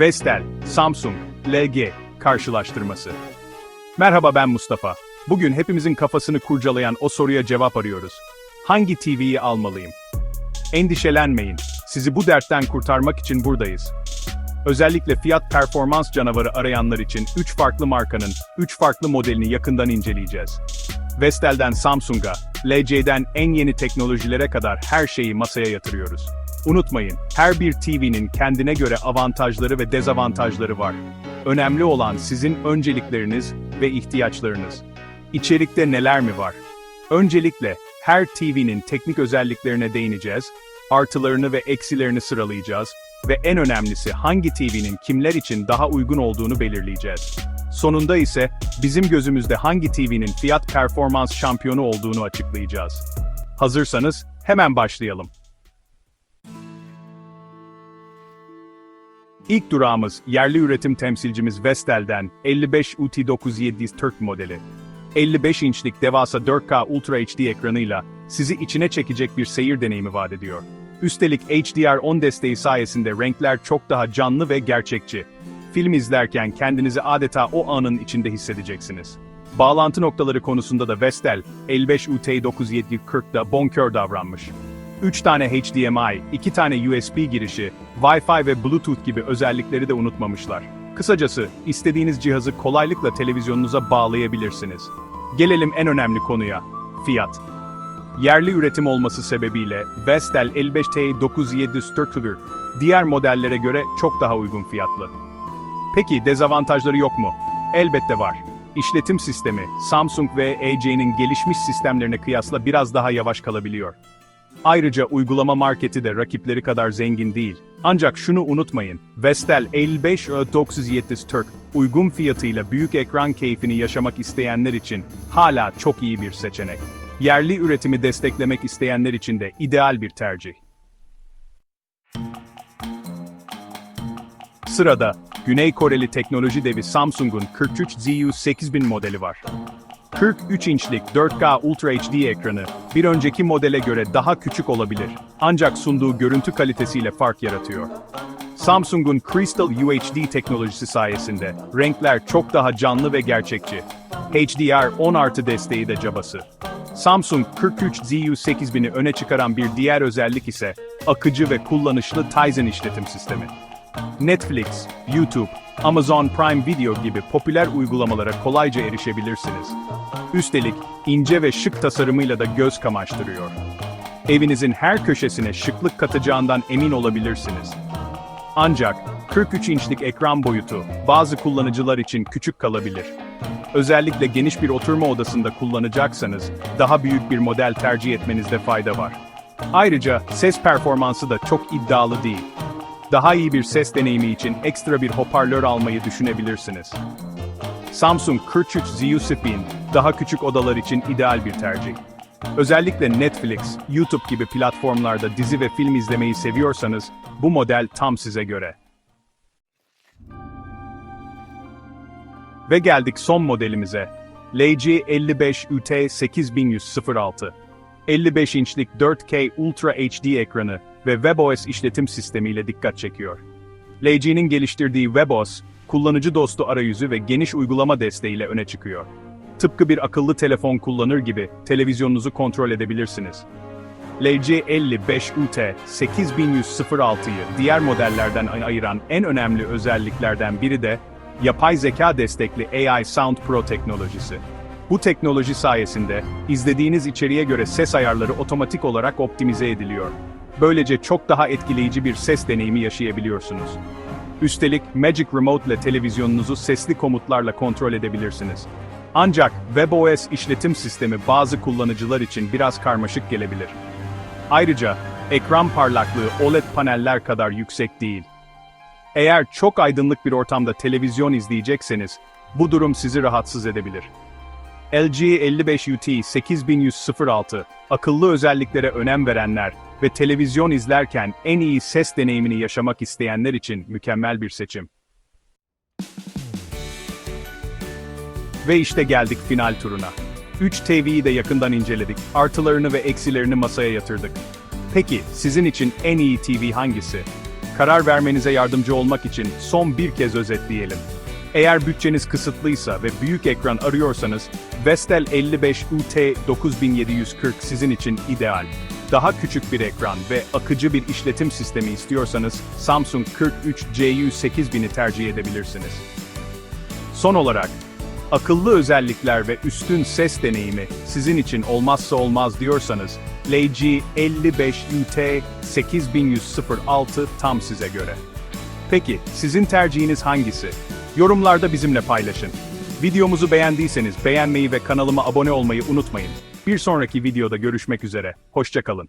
Vestel, Samsung, LG karşılaştırması. Merhaba ben Mustafa. Bugün hepimizin kafasını kurcalayan o soruya cevap arıyoruz. Hangi TV'yi almalıyım? Endişelenmeyin. Sizi bu dertten kurtarmak için buradayız. Özellikle fiyat performans canavarı arayanlar için 3 farklı markanın 3 farklı modelini yakından inceleyeceğiz. Vestel'den Samsung'a, LG'den en yeni teknolojilere kadar her şeyi masaya yatırıyoruz. Unutmayın, her bir TV'nin kendine göre avantajları ve dezavantajları var. Önemli olan sizin öncelikleriniz ve ihtiyaçlarınız. İçerikte neler mi var? Öncelikle her TV'nin teknik özelliklerine değineceğiz, artılarını ve eksilerini sıralayacağız ve en önemlisi hangi TV'nin kimler için daha uygun olduğunu belirleyeceğiz. Sonunda ise bizim gözümüzde hangi TV'nin fiyat performans şampiyonu olduğunu açıklayacağız. Hazırsanız hemen başlayalım. İlk durağımız yerli üretim temsilcimiz Vestel'den 55 UT907 Türk modeli. 55 inçlik devasa 4K Ultra HD ekranıyla sizi içine çekecek bir seyir deneyimi vaat ediyor. Üstelik HDR10 desteği sayesinde renkler çok daha canlı ve gerçekçi. Film izlerken kendinizi adeta o anın içinde hissedeceksiniz. Bağlantı noktaları konusunda da Vestel 55 UT97040'da bonkör davranmış. 3 tane HDMI, 2 tane USB girişi, Wi-Fi ve Bluetooth gibi özellikleri de unutmamışlar. Kısacası, istediğiniz cihazı kolaylıkla televizyonunuza bağlayabilirsiniz. Gelelim en önemli konuya, fiyat. Yerli üretim olması sebebiyle Vestel 55T907 Turkler diğer modellere göre çok daha uygun fiyatlı. Peki dezavantajları yok mu? Elbette var. İşletim sistemi, Samsung ve LG'nin gelişmiş sistemlerine kıyasla biraz daha yavaş kalabiliyor. Ayrıca uygulama marketi de rakipleri kadar zengin değil. Ancak şunu unutmayın, Vestel 55-970 Türk, uygun fiyatıyla büyük ekran keyfini yaşamak isteyenler için hala çok iyi bir seçenek. Yerli üretimi desteklemek isteyenler için de ideal bir tercih. Sırada, Güney Koreli teknoloji devi Samsung'un 43 ZU 8000 modeli var. 43 inçlik 4K Ultra HD ekranı, bir önceki modele göre daha küçük olabilir. Ancak sunduğu görüntü kalitesiyle fark yaratıyor. Samsung'un Crystal UHD teknolojisi sayesinde renkler çok daha canlı ve gerçekçi. HDR10 artı desteği de cabası. Samsung 43 ZU 8000'i öne çıkaran bir diğer özellik ise akıcı ve kullanışlı Tizen işletim sistemi. Netflix, YouTube, Amazon Prime Video gibi popüler uygulamalara kolayca erişebilirsiniz. Üstelik ince ve şık tasarımıyla da göz kamaştırıyor. Evinizin her köşesine şıklık katacağından emin olabilirsiniz. Ancak 43 inçlik ekran boyutu bazı kullanıcılar için küçük kalabilir. Özellikle geniş bir oturma odasında kullanacaksanız daha büyük bir model tercih etmenizde fayda var. Ayrıca ses performansı da çok iddialı değil. Daha iyi bir ses deneyimi için ekstra bir hoparlör almayı düşünebilirsiniz. Samsung 43 ZU Spin daha küçük odalar için ideal bir tercih. Özellikle Netflix, YouTube gibi platformlarda dizi ve film izlemeyi seviyorsanız bu model tam size göre. Ve geldik son modelimize. LG 55 UT 8106. 55 inçlik 4K Ultra HD ekranı ve WebOS işletim sistemiyle dikkat çekiyor. LG'nin geliştirdiği WebOS, kullanıcı dostu arayüzü ve geniş uygulama desteğiyle öne çıkıyor. Tıpkı bir akıllı telefon kullanır gibi televizyonunuzu kontrol edebilirsiniz. LG 55 UT 8106'yı diğer modellerden ayıran en önemli özelliklerden biri de yapay zeka destekli AI Sound Pro teknolojisi. Bu teknoloji sayesinde izlediğiniz içeriğe göre ses ayarları otomatik olarak optimize ediliyor. Böylece çok daha etkileyici bir ses deneyimi yaşayabiliyorsunuz. Üstelik Magic Remote ile televizyonunuzu sesli komutlarla kontrol edebilirsiniz. Ancak WebOS işletim sistemi bazı kullanıcılar için biraz karmaşık gelebilir. Ayrıca ekran parlaklığı OLED paneller kadar yüksek değil. Eğer çok aydınlık bir ortamda televizyon izleyecekseniz, bu durum sizi rahatsız edebilir. LG 55 UT 8106, akıllı özelliklere önem verenler ve televizyon izlerken en iyi ses deneyimini yaşamak isteyenler için mükemmel bir seçim. Ve işte geldik final turuna. 3 TV'yi de yakından inceledik, artılarını ve eksilerini masaya yatırdık. Peki, sizin için en iyi TV hangisi? Karar vermenize yardımcı olmak için son bir kez özetleyelim. Eğer bütçeniz kısıtlıysa ve büyük ekran arıyorsanız, Vestel 55 UT 9740 sizin için ideal. Daha küçük bir ekran ve akıcı bir işletim sistemi istiyorsanız, Samsung 43 CU 8000'i tercih edebilirsiniz. Son olarak, akıllı özellikler ve üstün ses deneyimi sizin için olmazsa olmaz diyorsanız, LG 55 UT 8106 tam size göre. Peki, sizin tercihiniz hangisi? Yorumlarda bizimle paylaşın. Videomuzu beğendiyseniz beğenmeyi ve kanalıma abone olmayı unutmayın. Bir sonraki videoda görüşmek üzere. Hoşçakalın.